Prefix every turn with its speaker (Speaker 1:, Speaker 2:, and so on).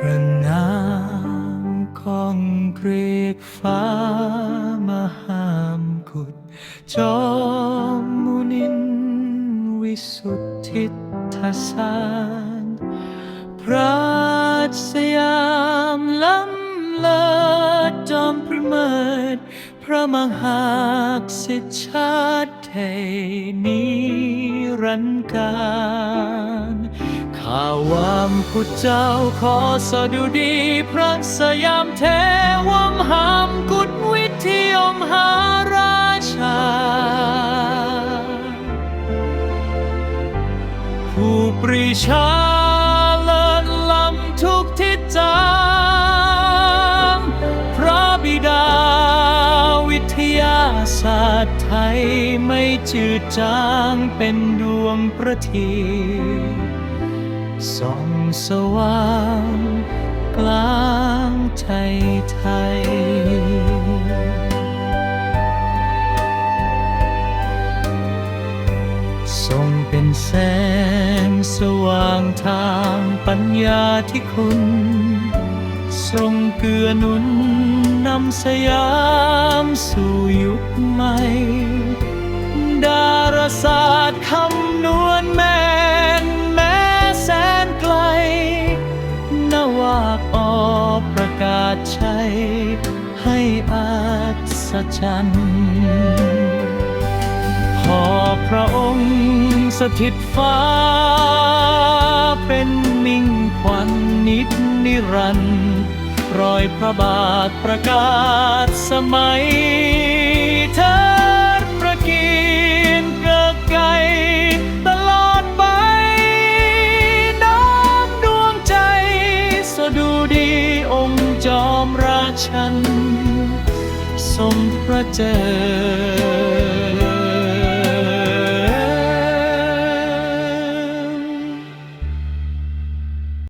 Speaker 1: พระนามของกรีกฟ้ามหามกุฎจอมมุนินวิสุทธิทสารพระสยามล้ำเลิศจอมประเมิดพระมหากสิทธิชาเทนิรันการ ข้าวามพุทธเจ้าขอสดุดีพระสยามเทวมหามกุฎวิทยมหาราชา ผู้ปรีชาเลิศล้ำทุกทิศจางพระบิดาวิทยาศาสตร์ไทยไม่จืดจางเป็นดวงประทีป ส่องสว่างกลางใจไทย ทรงเป็นแสงสว่างทางปัญญาที่คุณ ทรงเกื้อหนุนนำสยามสู่ยุคใหม่ ดาราศาสตร์คำนวณแม่ ให้อัศจรรย์ขอพระองค์สถิตฟ้า เป็นมิ่งขวัญนิดนิรันดร์รอยพระบาทประกาศสมัย ฉันสมพระเจ้า